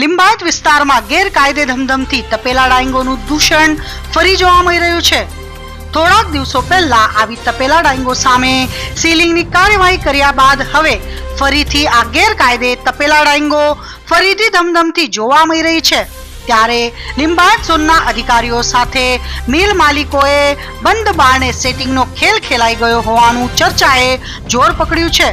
લિંબાયત વિસ્તારમાં ગેરકાયદે ધમધમથી તપેલા ડાયંગોનું દૂષણ ફરી જોવા મળી રહ્યું છે. થોડાક દિવસો પહેલા આવી તપેલા ડાંગો સામે સીલિંગની કાર્યવાહી કર્યા બાદ હવે ફરીથી આ ગેરકાયદે તપેલા ડાંગો ફરીથી ધમધમથી જોવા મળી રહી છે. ત્યારે લિંબાયત ઝોનના અધિકારીઓ સાથે મિલ માલિકોએ બંધ બારણે સેટિંગનો ખેલ ખેલાઈ ગયો હોવાનું ચર્ચાએ જોર પકડ્યું છે.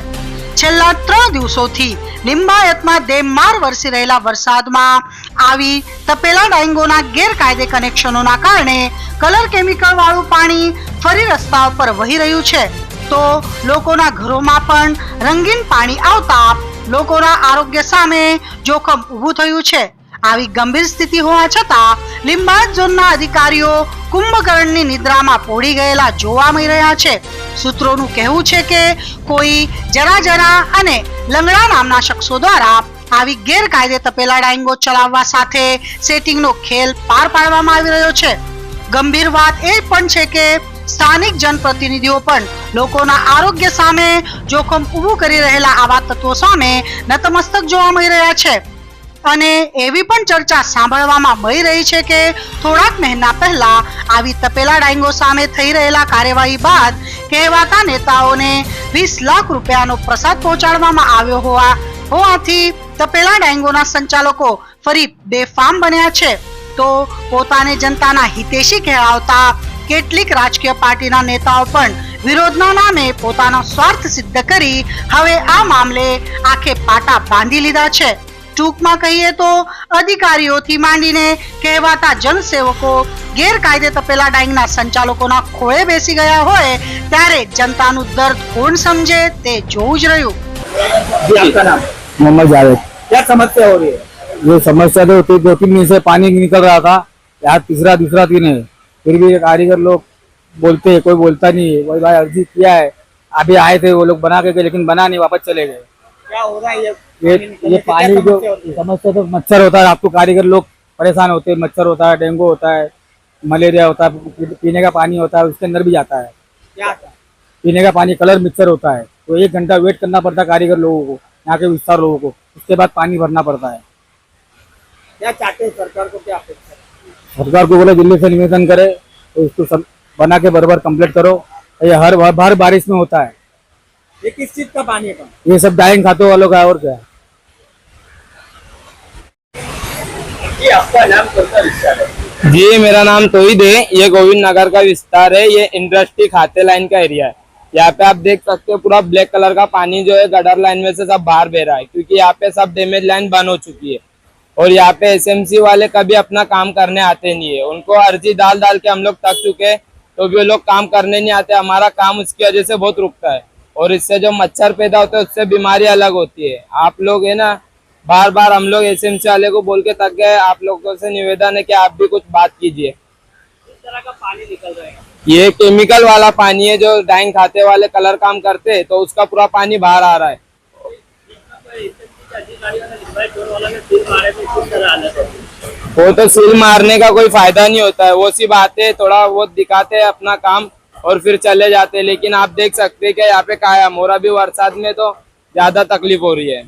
છેલ્લા ત્રણ દિવસોથી લિંબાયતમાં ધેમમાર વરસી રહેલા વરસાદમાં આવી તપેલા ડાઈંગોના ગેરકાયદે કનેક્શનોના કારણે કલર કેમિકલ વાળું પાણી ફરી રસ્તા ઉપર વહી રહ્યું છે. તો લોકોના ઘરોમાં પણ રંગીન પાણી આવતા લોકોના આરોગ્ય સામે જોખમ ઊભું થયું છે. આવી ગંભીર સ્થિતિ હોવા છતાં લિંબાયત ઝોનના અધિકારીઓ કુંભકર્ણની નિદ્રામાં પોડી ગયેલા જોવા મળી રહ્યા છે. સૂત્રોનું કહેવું છે કે કોઈ જરા જરા અને લંગડા નામના શખ્સો દ્વારા આવી ગેરકાયદે તપેલા ડાઈંગો ચલાવવા સાથે સેટિંગનો ખેલ પાર પાડવામાં આવી રહ્યો છે. ગંભીર વાત એ પણ છે કે સ્થાનિક જનપ્રતિનિધિઓ પણ લોકોના આરોગ્ય સામે જોખમ ઊભું કરી રહેલા આવા તત્વો સામે નતમસ્તક જોવા મળી રહ્યા છે. અને એવી પણ ચર્ચા સાંભળવામાં મળી રહી છે કે થોડાક મહિના પહેલા આવી તપેલા ડાઈંગો સામે થઈ રહેલા કાર્યવાહી બાદ કહેવાતા નેતાઓને વીસ લાખ રૂપિયાનો પ્રસાદ પહોંચાડવામાં આવ્યો હોવા હોવાથી તપેલા ડેંગોના સંચાલકો ફરી બેફામ બન્યા છે. તો પોતાને જનતાના હિતેશી કહેવાતા કેટલીક રાજકીય પાર્ટીના નેતાઓ પણ વિરોધના નામે પોતાનો સ્વાર્થ સિદ્ધ કરી હવે આ મામલે આખે પાટા બાંધી લીધા છે. ટૂંકમાં કહીએ તો અધિકારીઓથી માંડીને કહેવાતા જનસેવકો ગેરકાયદે તપેલા ડાંગના સંચાલકોના ખોળે બેસી ગયા હોય ત્યારે જનતાનું દર્દ કોણ સમજે તે જોવું જ રહ્યું जी आपका नाम मोहम्मद जावेद क्या समस्या हो रही है ये समस्या तो होती दो तीन दिन से पानी निकल रहा था यार तीसरा दूसरा दिन है फिर भी ये कारीगर लोग बोलते हैं कोई बोलता नहीं है वही भाई अर्जी किया है अभी आए थे वो लोग बना के गए लेकिन बना नहीं वापस चले गए क्या हो रहा है ये? ये ये पानी जो समस्या तो मच्छर होता है आपको कारीगर लोग परेशान होते हैं मच्छर होता है डेंगू होता है मलेरिया होता है पीने का पानी होता है उसके अंदर भी जाता है। क्या पीने का पानी कलर मिक्सर होता है तो एक घंटा वेट करना पड़ता है कारीगर लोगों को यहाँ के विस्तार लोगों को उसके बाद पानी भरना पड़ता है। क्या चाहते हैं सरकार को क्या सरकार को बोले दिल्ली से निवेदन करे तो इसको सब बना के बराबर कंप्लीट करो। ये हर हर बारिश में होता है। ये किस चीज़ का पानी है? ये सब डाइंग खाते वालों का और क्या? है ये आपका नाम कौन सा विस्तार है? जी मेरा नाम तोहिद है। ये गोविंद नगर का विस्तार है। ये इंडस्ट्री खाते लाइन का एरिया है। यहाँ पे आप देख सकते हो पूरा ब्लैक कलर का पानी जो है गडर लाइन में से सब बाहर बह रहा है क्योंकि यहाँ पे सब डैमेज लाइन बंद हो चुकी है। और यहाँ पे एसएमसी वाले कभी अपना काम करने आते नहीं है। उनको अर्जी डाल डाल के हम लोग थक चुके हैं तो भी वो लोग काम करने नहीं आते। हमारा काम उसकी वजह से बहुत रुकता है। और इससे जो मच्छर पैदा होते हैं उससे बीमारी अलग होती है। आप लोग है ना बार बार हम लोग एसएमसी वाले को बोल के थक गए। आप लोगों से निवेदन है कि आप भी कुछ बात कीजिए। तरह का पानी निकल रहा है? ये केमिकल वाला पानी है जो डाइंग खाते वाले कलर काम करते हैं तो उसका पूरा पानी बाहर आ रहा है। वो तो सील मारने का कोई फ़ायदा नहीं होता है। वो सी हैं थोड़ा वो दिखाते हैं अपना काम। और फिर चले जाते हैं लेकिन आप देख सकते हैं कि यहाँ पे कायम और अभी बरसात में तो ज्यादा तकलीफ हो रही है